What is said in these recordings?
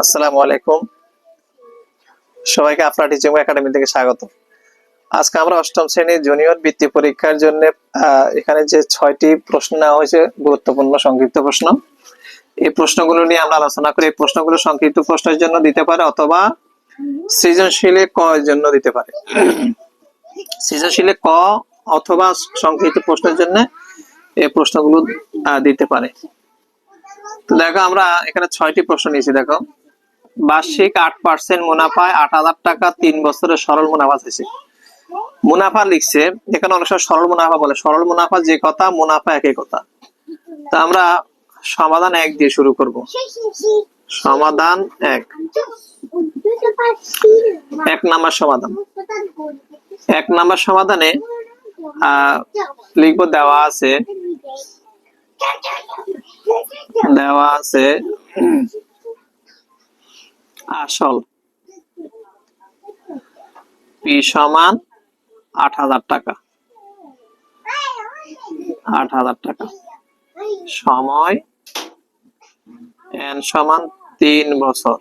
আসসালামু আলাইকুম। সবাইকে আপনার টিচিং একাডেমি থেকে স্বাগত। আজকে আমরা অষ্টম শ্রেণির জুনিয়র বৃত্তি পরীক্ষার জন্য এখানে যে ছয়টি প্রশ্ন নেওয়া হয়েছে, গুরুত্বপূর্ণ সংক্ষিপ্ত প্রশ্ন। এই প্রশ্নগুলো নিয়ে আমরা আলোচনা করি। এই প্রশ্নগুলো সংক্ষিপ্ত প্রশ্নের জন্য দিতে পারে অথবা সৃজনশীলে ক এর জন্য দিতে পারে। সৃজনশীলে ক অথবা সংক্ষিপ্ত প্রশ্নের জন্য এই প্রশ্নগুলো দিতে পারে। তো দেখো, আমরা এখানে ছয়টি প্রশ্ন নিয়েছি, দেখো। বার্ষিক আট পার্সেন্ট মুনাফায় আট হাজার টাকা তিন বছরের সরল মুনাফা চাইছে। মুনাফা লিখছে, এখানে অনেক সময় সরল মুনাফা বলে। সরল মুনাফা যে কথা, মুনাফা একই কথা। তা আমরা সমাধান এক দিয়ে শুরু করব। সমাধান এক। এক নাম্বার সমাধান। এক নাম্বার সমাধানে লিখব দেওয়া আছে। দেওয়া আছে। আসল। পি সমান আট হাজার টাকা। আট হাজার টাকা। সময় এন সমান তিন বছর।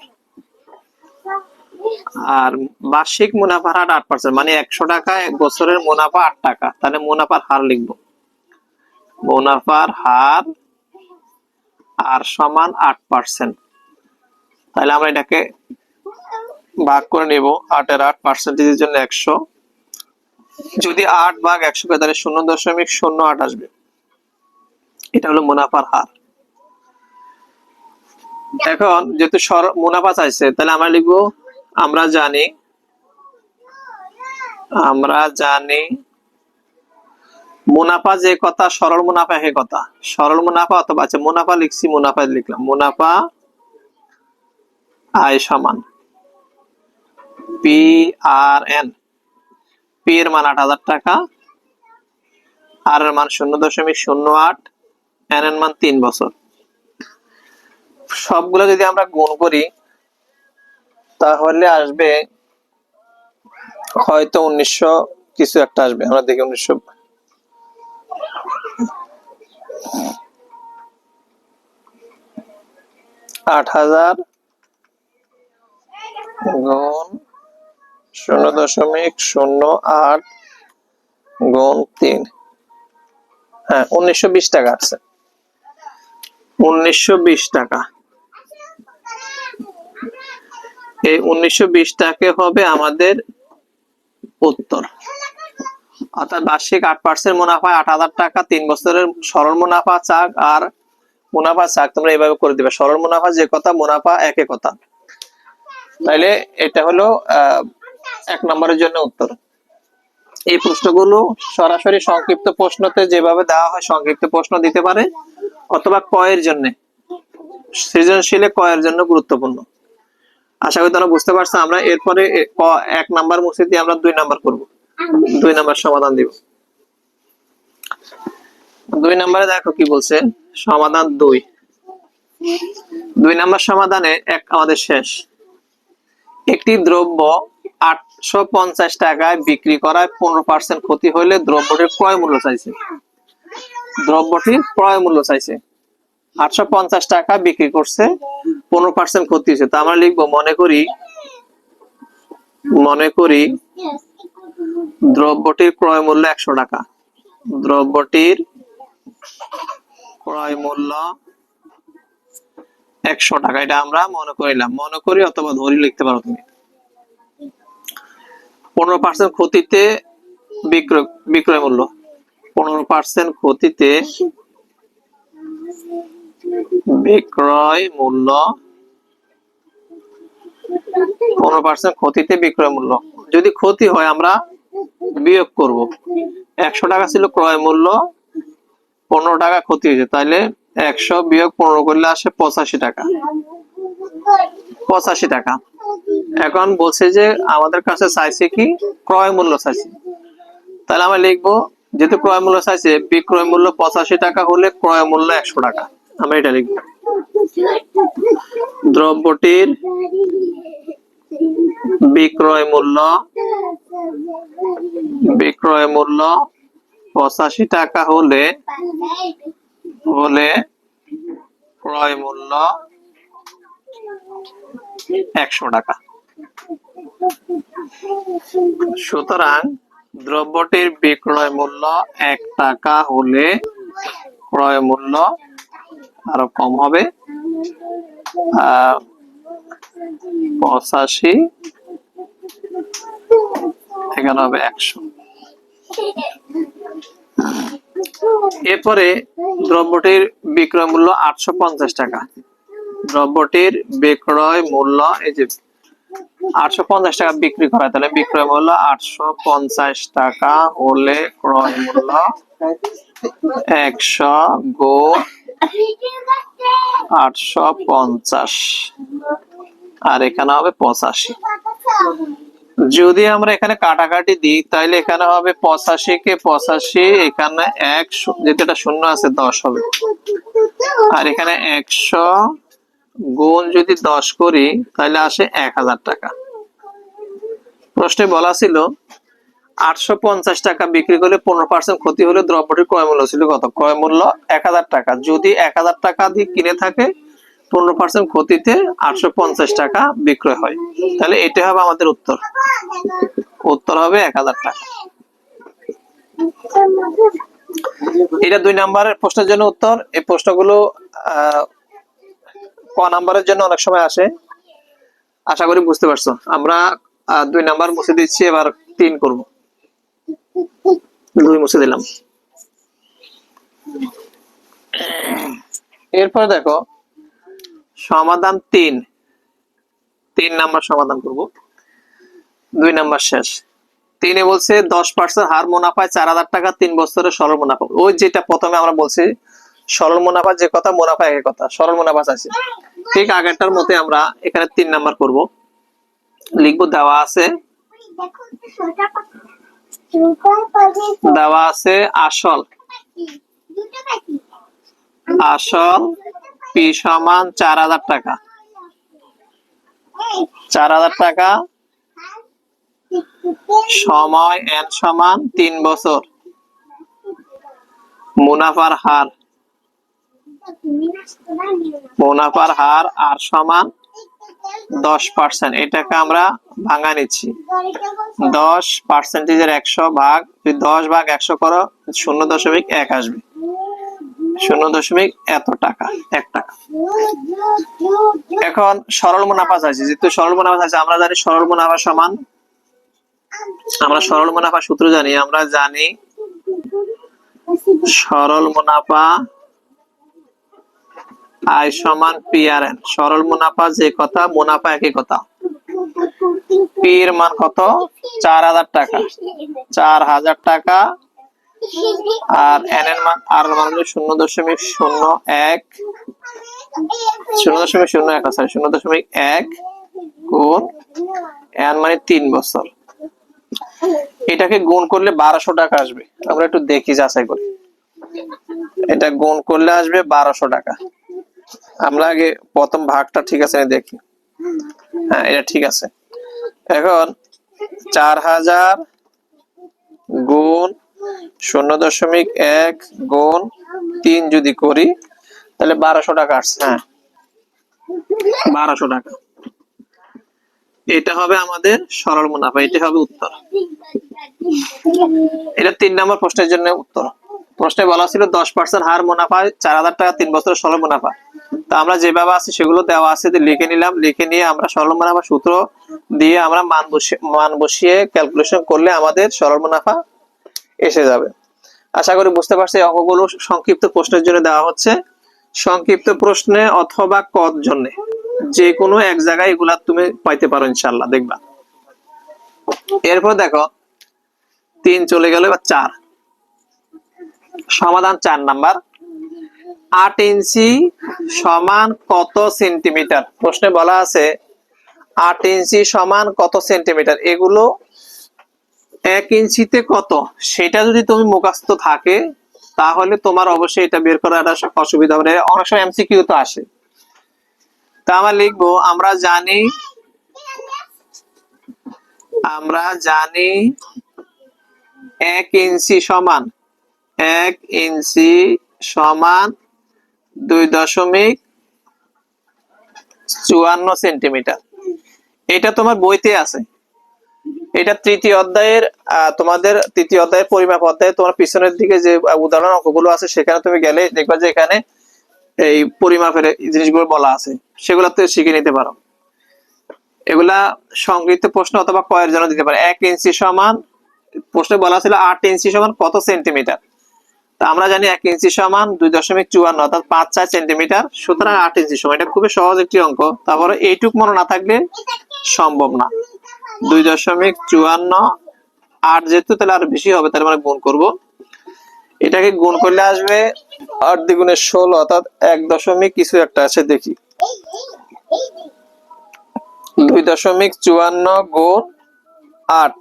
আর বার্ষিক মুনাফার হার আট পার্সেন্ট মানে একশো টাকা এক বছরের মুনাফা আট টাকা। তাহলে মুনাফার হার লিখব। মুনাফার হার আর সমান আট পার্সেন্ট তাহলে আমরা এটাকে ভাগ করে নিব আটের আট পার্সেন্টেজের জন্য একশো। যদি আট ভাগ একশো কে তাহলে শূন্য দশমিক শূন্য আট আসবে। এটা হলো মুনাফার হার। এখন যেহেতু মুনাফা চাইছে, তাহলে আমরা লিখব, আমরা জানি আমরা জানি মুনাফা যে কথা, সরল মুনাফা হে কথা। সরল মুনাফা অথবা আচ্ছা মুনাফা লিখছি, মুনাফা লিখলাম। মুনাফা আয় সমান। পি আর এন পি এর মান আট হাজার টাকা। আর এর মান শূন্য দশমিক শূন্য আট। এন এর মান তিন বছর। সবগুলো যদি আমরা গুণ করি, তাহলে আসবে হয়তো উনিশশো কিছু একটা আসবে। আমরা দেখি উনিশশো আট হাজার গুণ শূন্য দশমিক শূন্য আট গুণ তিন। হ্যাঁ উনিশশো বিশ টাকা আছে। উনিশশো বিশ টাকা। এই উনিশশো বিশ টাকা হবে আমাদের উত্তর। অর্থাৎ বার্ষিক আট পার্সেন্ট মুনাফা আট হাজার টাকা তিন বছরের সরল মুনাফা চাক আর মুনাফা চাক তোমরা এইভাবে করে দিবে। সরল মুনাফা যে কথা মুনাফা একে কথা। তাইলে এটা হলো এক নম্বরের জন্য উত্তর। এই প্রশ্নগুলো সরাসরি সংক্ষিপ্ত প্রশ্নতে যেভাবে দেওয়া হয় সংক্ষিপ্ত প্রশ্ন দিতে পারে, অথবা কয়ের জন্য। সৃজনশীলে কয়ের জন্য গুরুত্বপূর্ণ। আশা করি তোমরা বুঝতে পারছ, আমরা এরপরে এক নাম্বার মুছে দিয়ে আমরা দুই নাম্বার করব। দুই নাম্বার সমাধান দিব। দুই নাম্বারে দেখো কি বলছে, সমাধান দুই। দুই নাম্বার সমাধানে এক আমাদের শেষ। একটি দ্রব্য আটশো পঞ্চাশ টাকায় বিক্রি করায় পনেরো পার্সেন্ট ক্ষতি হলে দ্রব্যটির ক্রয় মূল্য চাইছে। দ্রব্যটির ক্রয় মূল্য চাইছে। আটশো পঞ্চাশ টাকা বিক্রি করছে, পনেরো পার্সেন্ট ক্ষতি হয়েছে তা আমরা লিখব, মনে করি মনে করি দ্রব্যটির ক্রয় মূল্য একশো টাকা। দ্রব্যটির ক্রয় মূল্য একশো টাকা, এটা আমরা মনে করিলাম। মনে করি অথবা ধরি লিখতে পারো তুমি। পনেরো পার্সেন্ট ক্ষতিতে বিক্রয় বিক্রয় মূল্য। পনেরো পার্সেন্ট ক্ষতিতে বিক্রয় মূল্য। পনেরো পার্সেন্ট ক্ষতিতে বিক্রয় মূল্য। যদি ক্ষতি হয়, আমরা বিয়োগ করব। একশো টাকা ছিল ক্রয় মূল্য, পনেরো টাকা ক্ষতি হয়েছে। তাহলে একশো বিয়োগ পনেরো করলে আসে পঁচাশি টাকা। পঁচাশি টাকা। এখন বলছে যে আমাদের কাছে চাইছে কি? ক্রয় মূল্য চাইছে। তাহলে আমরা লিখব, যেহেতু ক্রয় মূল্য চাইছে, বিক্রয় মূল্য পঁচাশি টাকা হলে ক্রয় মূল্য একশো টাকা। আমরা এটা লিখব। দ্রব্যটির বিক্রয় মূল্য বিক্রয় মূল্য পঁচাশি টাকা হলে হলে ক্রয় মূল্য একশো টাকা। সুতরাং দ্রব্যটির বিক্রয় মূল্য এক টাকা হলে ক্রয় মূল্য আরও কম হবে। পঁচাশি এখানে হবে একশো। এরপরে দ্রব্যটির বিক্রয় মূল্য আটশো পঞ্চাশ টাকা। দ্রব্যটির বিক্রয় মূল্য, এই যে আটশো পঞ্চাশ টাকা বিক্রি করা, তাহলে বিক্রয় মূল্য আটশো পঞ্চাশ টাকা হলে ক্রয় মূল্য একশো গো আটশো পঞ্চাশ। আর এখানে হবে পঁচাশি। যদি আমরা এখানে কাটাকাটি দিই, তাহলে এখানে হবে পঁচাশি কে পঁচাশি, এখানে এক শূ- যেহেতু এটা শূন্য আছে দশ হবে। আর এখানে একশো গুণ যদি দশ করি, তাহলে আসে এক হাজার টাকা। প্রশ্নে বলা ছিল, আটশো পঞ্চাশ টাকা বিক্রি করলে পনেরো পার্সেন্ট ক্ষতি হলে দ্রব্যটির ক্রয় মূল্য ছিল কত? ক্রয় মূল্য এক হাজার টাকা। যদি এক হাজার টাকা দিয়ে কিনে থাকে পনেরো পার্সেন্ট ক্ষতিতে আটশো পঞ্চাশ টাকা বিক্রয় হয়। তাহলে এটা হবে আমাদের উত্তর। উত্তর হবে এক হাজার টাকা। এটা দুই নাম্বারের প্রশ্নের জন্য উত্তর। এই প্রশ্নগুলো ক নাম্বারের জন্য অনেক সময় আসে। আশা করি বুঝতে পারছ। আমরা দুই নাম্বার মুছে দিচ্ছি, এবার তিন করব। দুই মুছে দিলাম। এরপর দেখো সমাধান তিন। তিন নাম্বার সমাধান করব। দুই নাম্বার শেষ। তিনে বলছে দশ পার্সেন্ট হার মুনাফায় চার হাজার টাকা তিন বছরের সরল মুনাফা। ওই যেটা প্রথমে আমরা বলছি, সরল মুনাফা যে কথা, মুনাফা একই কথা, সরল মুনাফা চাইছে। ঠিক আগেরটার মতে আমরা এখানে তিন নাম্বার করব। লিখব, দেওয়া আছে দেওয়া আছে আসল। আসল পি সমান চার হাজার টাকা। চার হাজার টাকা সময় এন সমান তিন বছর। মুনাফার হার। মুনাফার হার আর সমান দশ পার্সেন্ট। এটাকে আমরা ভাঙা নিচ্ছি। দশ পার্সেন্টেজের একশো ভাগ, যদি দশ ভাগ একশো করো, শূন্য দশমিক এক আসবে। শূন্য দশমিক এত টাকা, এক টাকা। এখন সরল মুনাফা চাইছি, যেহেতু সরল মুনাফা চাইছি, আমরা জানি সরল মুনাফা সমান। আমরা সরল মুনাফা সূত্র জানি, আমরা জানি সরল মুনাফা আই সমান পি আর এন সরল মুনাফা যে কথা, মুনাফা একই কথা। পি এর মান কত? চার হাজার টাকা। চার হাজার টাকা আর এন এর মান আর মান হলো শূন্য দশমিক শূন্য এক। শূন্য দশমিক শূন্য এক সরি শূন্য দশমিক এক গুণ এন মানে তিন বছর। এটাকে গুণ করলে বারোশো টাকা আসবে। আমরা একটু দেখি, যাচাই করি। এটা গুণ করলে আসবে বারোশো টাকা। আমরা আগে প্রথম ভাগটা ঠিক আছে দেখি। হ্যাঁ এটা ঠিক আছে। এখন চার হাজার গুণ শূন্য দশমিক এক গুণ তিন যদি করি তাহলে বারোশো টাকা আসছে হ্যাঁ। বারোশো টাকা। এটা হবে আমাদের সরল মুনাফা এটা হবে উত্তর। এটা তিন নম্বর প্রশ্নের জন্য উত্তর। প্রশ্নে বলা ছিল দশ পার্সেন্ট হার মুনাফা চার হাজার টাকা তিন বছরের সরল মুনাফা। তো আমরা যেভাবে আছে সেগুলো দেওয়া আছে লিখে নিলাম। লিখে নিয়ে আমরা সরল মুনাফা সূত্র দিয়ে আমরা মান বসিয়ে মান বসিয়ে ক্যালকুলেশন করলে আমাদের সরল মুনাফা এসে যাবে। আশা করি বুঝতে পারছি, অঙ্কগুলো সংক্ষিপ্ত প্রশ্নের জন্য দেওয়া হচ্ছে। সংক্ষিপ্ত প্রশ্নে অথবা কর জন্য যে কোনো এক জায়গায় এগুলা তুমি পাইতে পারো ইনশাল্লাহ দেখবা। এরপর দেখো, তিন চলে গেল এবার চার। সমাধান চার নাম্বার। আট ইঞ্চি সমান কত সেন্টিমিটার? প্রশ্নে বলা আছে, আট ইঞ্চি সমান কত সেন্টিমিটার? এগুলো এক ইঞ্চিতে কত? সেটা যদি তুমি মুখস্থ থাকে, তাহলে তোমার অবশ্যই এটা বের করার অসুবিধা হবে। অনেক সময় এমসিকিউ তো আসে। তা আমরা লিখব, আমরা জানি আমরা জানি এক ইঞ্চি সমান, এক ইঞ্চি সমান দুই দশমিক চুয়ান্ন সেন্টিমিটার। এটা তোমার বইতে আছে। এটা তৃতীয় অধ্যায়ের তোমাদের তৃতীয় অধ্যায়ের পরিমাপ অধ্যায়ে তোমার পিছনের দিকে যে উদাহরণ অঙ্কগুলো আছে, সেখানে তুমি গেলে দেখবা যে এখানে এই পরিমাপের জিনিসগুলো বলা আছে। সেগুলো তুমি শিখে নিতে পারো। এগুলা সংক্ষিপ্ত প্রশ্ন অথবা কয়ের জন্য দিতে পারে। এক ইঞ্চি সমান, প্রশ্নে বলা ছিল আট ইঞ্চি সমান কত সেন্টিমিটার? তা আমরা জানি এক ইঞ্চি সমান দুই দশমিক চুয়ান্ন, অর্থাৎ পাঁচ চার সেন্টিমিটার। সুতরাং আট ইঞ্চি সমান, এটা খুবই সহজ একটি অঙ্ক। তারপরে এইটুক মনে না থাকলে সম্ভব না। দুই দশমিক চুয়ান্ন। আট যেহেতু তাহলে আরও বেশি হবে, তাহলে মানে গুণ করব। এটাকে গুণ করলে আসবে আট দ্বিগুণে ষোলো, অর্থাৎ এক দশমিক কিছু একটা আছে, দেখি। দুই দশমিক চুয়ান্ন গুণ আট।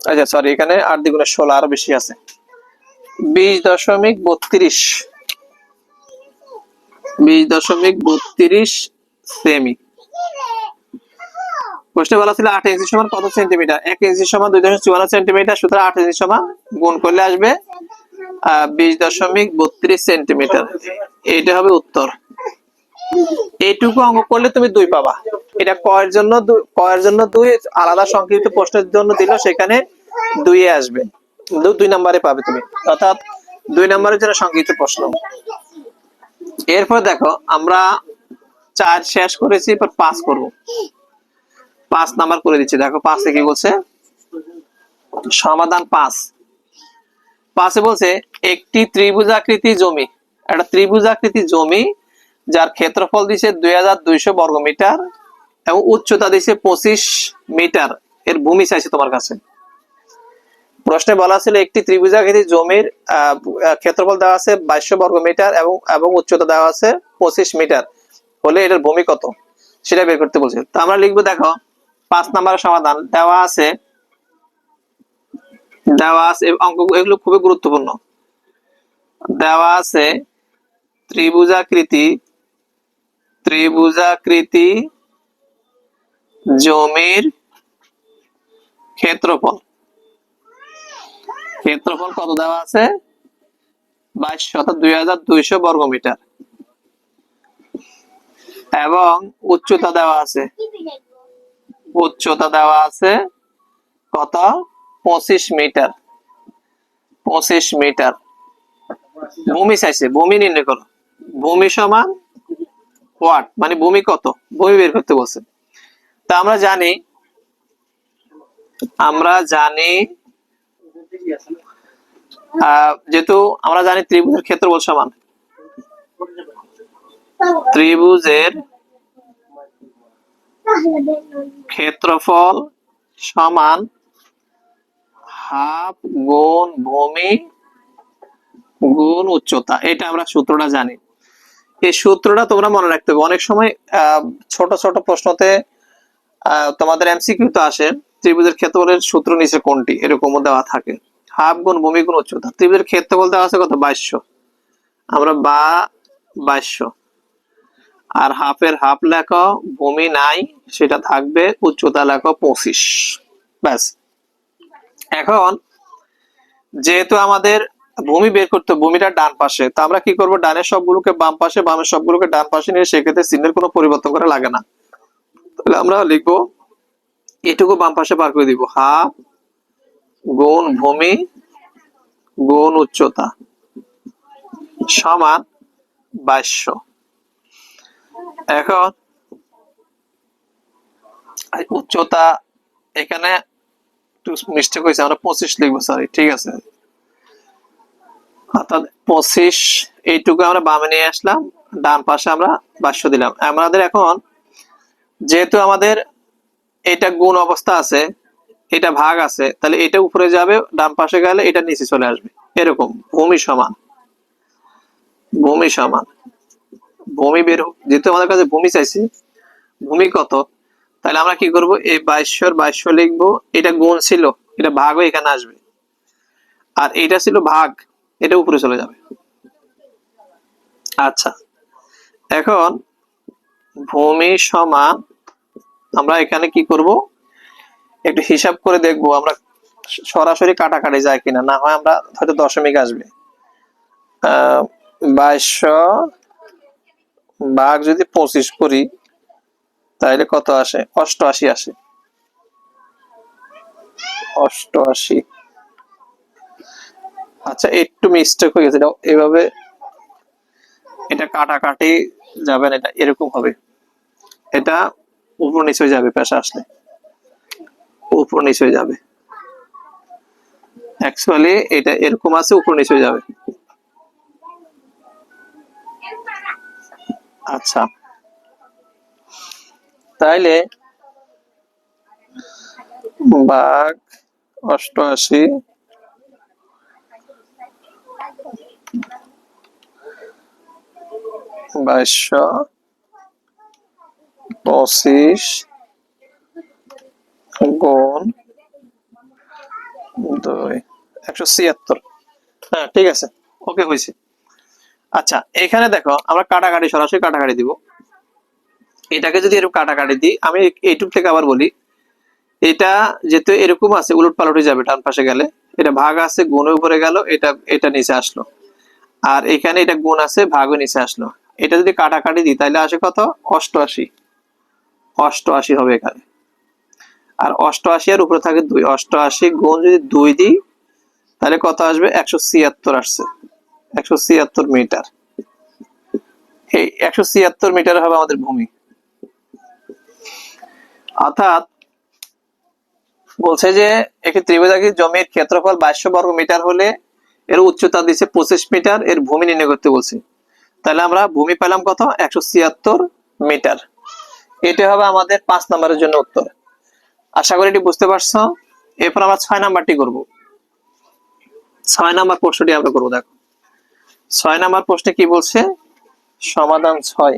আচ্ছা সরি এখানে আট দ্বিগুণে ষোলো আরও বেশি আছে। বিশ দশমিক বত্রিশ। বিশ দশমিক বত্রিশ সেমি। প্রশ্নে বলা ছিল আট ইঞ্চি সমান কত সেন্টিমিটার? এক ইঞ্চি সমান দুই দশমিক চুয়ান্ন সেন্টিমিটার, সুতরাং আট ইঞ্চি সমান গুণ করলে আসবে বিশ দশমিক বত্রিশ সেন্টিমিটার। এইটা হবে উত্তর। এইটুকু অঙ্ক করলে তুমি দুই পাবা। এটা কয়ের জন্য কয়ের জন্য দুই, আলাদা সংক্ষিপ্ত প্রশ্নের জন্য দিল সেখানে দুই আসবে। দুই নম্বরে পাবে তুমি। অর্থাৎ দুই নম্বরের জন্য সংক্ষিপ্ত প্রশ্ন। এরপর দেখো, আমরা চার শেষ করেছি এবার পাঁচ করব। পাঁচ নাম্বার করে দিচ্ছি। দেখো পাঁচে কি বলছে? সমাধান পাঁচ। পাশে বলছে, একটি ত্রিভুজাকৃতি জমি। একটা ত্রিভুজাকৃতি জমি যার ক্ষেত্রফল দিছে দুই হাজার দুইশো বর্গ মিটার এবং উচ্চতা দিছে পঁচিশ মিটার। এর ভূমি চাইছে তোমার কাছে। প্রশ্নে বলা ছিল, একটি ত্রিভুজাকৃতি জমির ক্ষেত্রফল দেওয়া আছে বাইশশো বর্গ মিটার এবং এবং উচ্চতা দেওয়া আছে পঁচিশ মিটার। হলে এটার ভূমি কত? সেটা বের করতে বলছে। তো আমরা লিখব, দেখো পাঁচ নাম্বারের সমাধান দেওয়া আছে। দেওয়া আছে অঙ্ক এগুলো খুবই গুরুত্বপূর্ণ। দেওয়া আছে ত্রিভুজাকৃতি ত্রিভুজাকৃতি জমির ক্ষেত্রফল। ক্ষেত্রফল কত দেওয়া আছে? বাইশশো অর্থাৎ দুই হাজার দুইশো বর্গ মিটার। এবং উচ্চতা দেওয়া আছে উচ্চতা দেওয়া আছে কত? পঁচিশ মিটার। পঁচিশ মিটার। ভূমি চাইছে, ভূমি নির্ণয় করো। ভূমি সমান ওয়াট মানে ভূমি কত? ভূমি বের করতে বলছে। তা আমরা জানি আমরা জানি যেহেতু আমরা জানি ত্রিভুজের ক্ষেত্রফল সমান। ত্রিভুজের ক্ষেত্রফল সমান হাফ গুণ ভূমি গুণ উচ্চতা। এটা আমরা সূত্রটা জানি। এই সূত্রটা তোমরা মনে রাখতে হবে। অনেক সময় ছোট ছোট প্রশ্নতে তোমাদের এমসিকিউ তো আসে, ত্রিভুজের ক্ষেত্রফলের সূত্র নিচে কোনটি? এরকমও দেওয়া থাকে। হাফ গুণ ভূমি গুণ উচ্চতা। ত্রিভুজের ক্ষেত্রফল দেওয়া আছে কত? বাইশশো। আমরা বা বাইশশো। আর হাফের হাফ লেখো, ভূমি নাই, সেটা থাকবে উচ্চতা লেখো পঁচিশ। ব্যাস। এখন, যেহেতু আমাদের ভূমি বের করতে ভূমিটা ডান পাশে, তা আমরা কি করব? ডানের সবগুলোকে বাম পাশে, বামের সবগুলোকে ডান পাশে নিয়ে সেক্ষেত্রে চিহ্নের কোনো পরিবর্তন করা লাগে না। তাহলে আমরা লিখব, এটুকু বাম পাশে পার করে দিব। হাফ গুণ ভূমি গুণ উচ্চতা সমান বাইশশো। এখন উচ্চতা এখানে একটু মিস্টেক হয়েছে, আমরা পঁচিশ লিখব সরি ঠিক আছে। অর্থাৎ পঁচিশ, এইটুকু আমরা বামে নিয়ে আসলাম, ডান পাশে আমরা বাস্য দিলাম। আমাদের এখন যেহেতু আমাদের এটা গুণ অবস্থা আছে, এটা ভাগ আছে, তাহলে এটা উপরে যাবে, ডান পাশে গেলে এটা নিচে চলে আসবে। এরকম, ভূমি সমান। ভূমি সমান। ভূমি বের যেহেতু আমাদের কাছে ভূমি চাইছি, ভূমি কত? তাহলে আমরা কি করব? এই বাইশশোর বাইশশো লিখব, এটা গুণ ছিল, এটা ভাগ হয়ে এখানে আসবে। আর এটা ছিল ভাগ, এটা উপরে চলে যাবে। আচ্ছা এখন ভূমি সমান আমরা এখানে কি করব? একটু হিসাব করে দেখব আমরা সরাসরি কাটাকাটি যায় কিনা, না হয় আমরা হয়তো দশমিক আসবে। আহ, বাইশশো ভাগ যদি পঁচিশ করি তাহলে কত আসে? অষ্টআশি আসে। অষ্টআশি। আচ্ছা একটু মিস্টেক হয়ে গেছে। এভাবে এটা কাটাকাটি যাবে না, এটা এরকম হবে। এটা উপর নিচে যাবে পেশা আসলে। উপর নিচে যাবে। অ্যাকচুয়ালি এটা এরকম আছে, উপর নিচে যাবে। আচ্ছা। তাইলে বাঘ অষ্টআশি। বাইশশো পঁচিশ। গুণ দুই। একশো ছিয়াত্তর। হ্যাঁ ঠিক আছে। ওকে, হয়েছে। আচ্ছা এখানে দেখো, আমরা কাটাকাটি, সরাসরি কাটাকাটি দিব। এটাকে যদি এরকম কাটাকাটি দিই, আমি এইটুক থেকে আবার বলি, এটা যেহেতু এরকম আছে, উলট পালটে যাবে ডান পাশে গেলে। এটা ভাগ আছে গুণের উপরে গেল, এটা এটা নিচে আসলো। আর এখানে এটা গুণ আছে, ভাগও নিচে আসলো। এটা যদি কাটাকাটি দিই, তাহলে আসে কত? অষ্টআশি। অষ্টআশি হবে এখানে। আর অষ্টআশি আর উপরে থাকে দুই। অষ্টআশি গুণ যদি দুই দিই, তাহলে কত আসবে? একশো ছিয়াত্তর আসছে। একশো ছিয়াত্তর মিটার। এই একশো ছিয়াত্তর মিটার হবে আমাদের ভূমি। অর্থাৎ বলছে যে একটি জমির ক্ষেত্রফল বর্গ মিটার হলে এর উচ্চতা দিচ্ছে পঁচিশ মিটার, এর ভূমি নির্ণয় করতে বলছে। তাহলে আমরা ভূমি পেলাম কত? একশো ছিয়াত্তর মিটার। এটা হবে আমাদের পাঁচ নম্বরের জন্য উত্তর। আশা করি এটি বুঝতে পারছ। এরপর আমরা ছয় নাম্বারটি করব। ছয় নাম্বার প্রশ্নটি আমরা করব, দেখো। ছয় নাম্বার প্রশ্নে কি বলছে? সমাধান ছয়।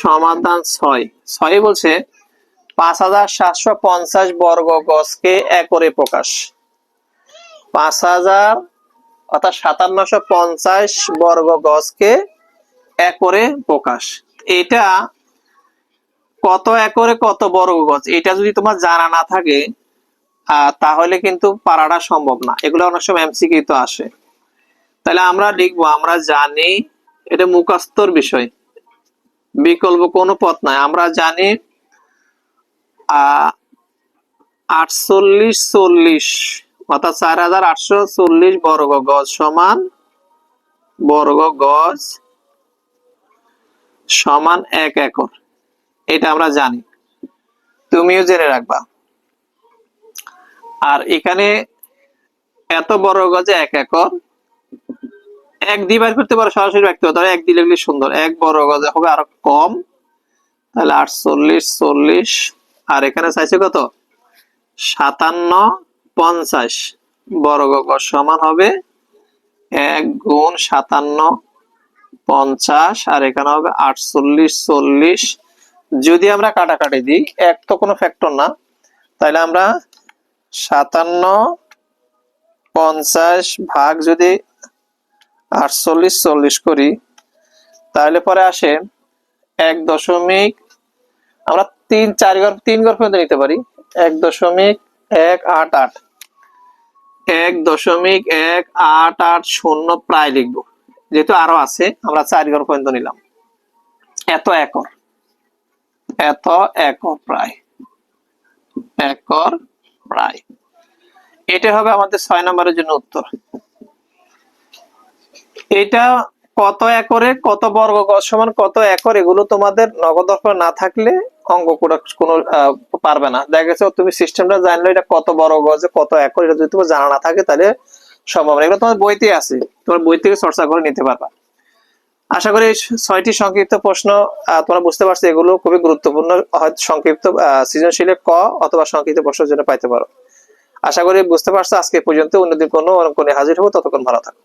সমাধান ছয়। ছয় বলছে, পাঁচ হাজার সাতশো পঞ্চাশ বর্গ গজকে একরে প্রকাশ। পাঁচ হাজার, অর্থাৎ সাতান্নশো পঞ্চাশ বর্গ গজকে একরে প্রকাশ। এটা কত একরে কত বর্গ গজ? এটা যদি তোমার জানা না থাকে তাহলে কিন্তু পারাটা সম্ভব না। এগুলো অনেক সময় এমসিকিউ তো আসে। তাহলে আমরা লিখব, আমরা জানি এটা মুখাস্তর বিষয়। বিকল্প কোনো পথ নাই। আমরা জানি আটচল্লিশ চল্লিশ, অর্থাৎ চার হাজার আটশো চল্লিশ বর্গ গজ সমান বর্গ গজ সমান এক একর। এটা আমরা জানি। তুমিও জেনে রাখবা। আর এখানে এত বড় গজে এক একর এক দিয়ে করতে পারো, সরাসরি রাখতে পারো। এক দিয়ে লিখলে সুন্দর। এক বড় গজে হবে আরও কম। তাহলে আটচল্লিশ, চল্লিশ। আর এখানে চাইছে কত? সাতান্ন, পঞ্চাশ। বর্গ গজ সমান হবে এক গুণ সাতান্ন, পঞ্চাশ। আর এখানে হবে আটচল্লিশ, চল্লিশ। যদি আমরা কাটাকাটি দিই, এক তো কোনো ফ্যাক্টর না। তাহলে আমরা সাতান্ন, পঞ্চাশ ভাগ যদি আটচল্লিশ, চল্লিশ করি। তাহলে পরে আসে এক দশমিক, আমরা তিন, চার ঘর, তিন ঘর পর্যন্ত নিতে পারি। এক দশমিক এক আট আট। এক দশমিক এক আট আট শূন্য প্রায় লিখব। যেহেতু আরও আছে, আমরা চার ঘর পর্যন্ত নিলাম। এত একর। এত একর প্রায়। একর প্রায়। এটা হবে আমাদের ছয় নম্বরের জন্য উত্তর। এটা কত একরে, কত বর্গ গজ সমান কত একর, এগুলো তোমাদের নগদ না থাকলে অঙ্ক করা কোনো পারবে না। দেখা গেছে, তুমি সিস্টেমটা জানলে এটা কত বড় গজে কত একর, এটা যদি তোমার জানা না থাকে, তাহলে সম্ভব না। এগুলো তোমার বইতে আছে, তোমার বই থেকে চর্চা করে নিতে পারবা। আশা করি ছয়টি সংক্ষিপ্ত প্রশ্ন তোমরা বুঝতে পারছ, এগুলো খুবই গুরুত্বপূর্ণ, হয়তো সংক্ষিপ্ত সৃজনশীলে ক অথবা সংক্ষিপ্ত প্রশ্নের জন্য পাইতে পারো। আশা করি বুঝতে পারছ, আজকে পর্যন্ত অন্যদিন কোনো অঙ্ক হাজির হব, ততক্ষণ ভালো থাকো।